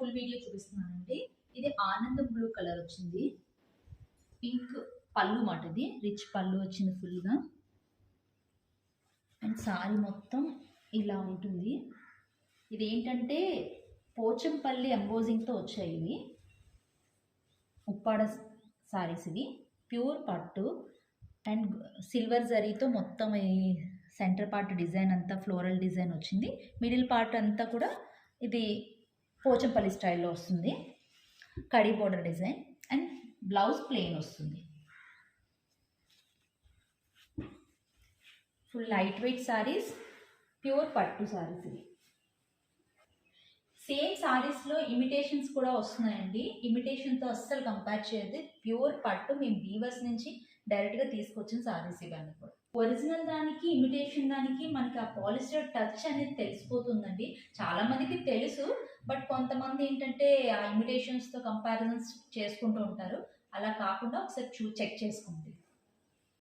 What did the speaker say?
Full video చూపిస్తున్నానండి. ఇది ఆనందం బ్లూ కలర్ వచ్చింది. పింక్ పళ్ళు మాట ఇది. రిచ్ పళ్ళు వచ్చింది ఫుల్గా అండ్ సారీ మొత్తం ఇలా ఉంటుంది. ఇది ఏంటంటే పోచంపల్లి ఎంబోజింగ్తో వచ్చాయి ఇవి. ఉప్పాడ సారీస్ ఇవి. ప్యూర్ పట్టు. అండ్ సిల్వర్ జరీతో మొత్తం ఈ సెంటర్ పార్ట్ డిజైన్ అంతా ఫ్లోరల్ డిజైన్ వచ్చింది. మిడిల్ పార్ట్ అంతా కూడా ఇది పోచంపల్లి స్టైల్లో వస్తుంది. Khadi border design and blouse plain వస్తుంది. Full light weight sarees pure పట్టు సారీస్ ఇవి. సేమ్ సారీస్లో ఇమిటేషన్స్ కూడా వస్తున్నాయండి. ఇమిటేషన్తో అస్సలు కంపేర్ చేయదు ప్యూర్ పట్టు మేము వీవర్స్ నుంచి డైరెక్ట్గా తీసుకొచ్చిన సారీస్ ఇవన్నీ కూడా. ఒరిజినల్ దానికి ఇమిటేషన్ దానికి మనకి ఆ పాలిస్టర్ టచ్ అనేది తెలిసిపోతుందండి. చాలామందికి తెలుసు. బట్ కొంతమంది ఏంటంటే ఆ ఇమిటేషన్స్తో కంపారిజన్స్ చేసుకుంటూ ఉంటారు. అలా కాకుండా ఒకసారి చూ చెక్ చేసుకోండి